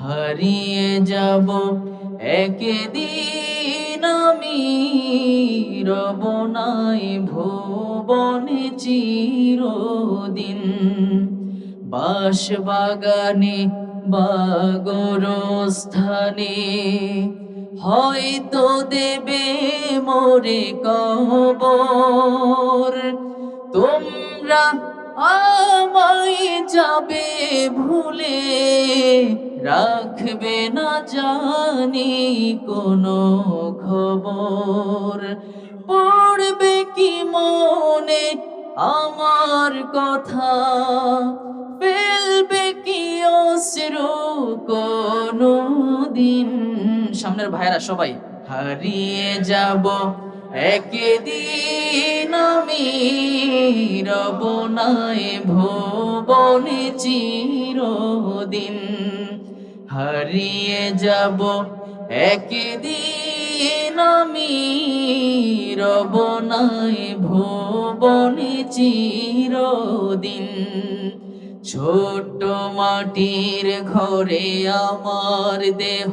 হারিয়ে যাব। একদিন আমি রব নাই ভুবনে চিরদিন। বাস বাগানে বাগরস্থানে হয়তো দেবে মোরে কবর। তোমরা আমায় যাবে ভুলে রাখবে না জানি কোনো খবর। পড়বে কি মনে আমার কথা? ফেলবে কি অশ্রু কোনো দিন সামনের ভাইরা সবাই হারিয়ে যাব। একদিন আমি রব নাই ভুবনে চিরদিন হারিয়ে যাব। একদিন আমি রব নাই ভুবনে চিরদিন ছোট মাটির ঘরে আমার দেহ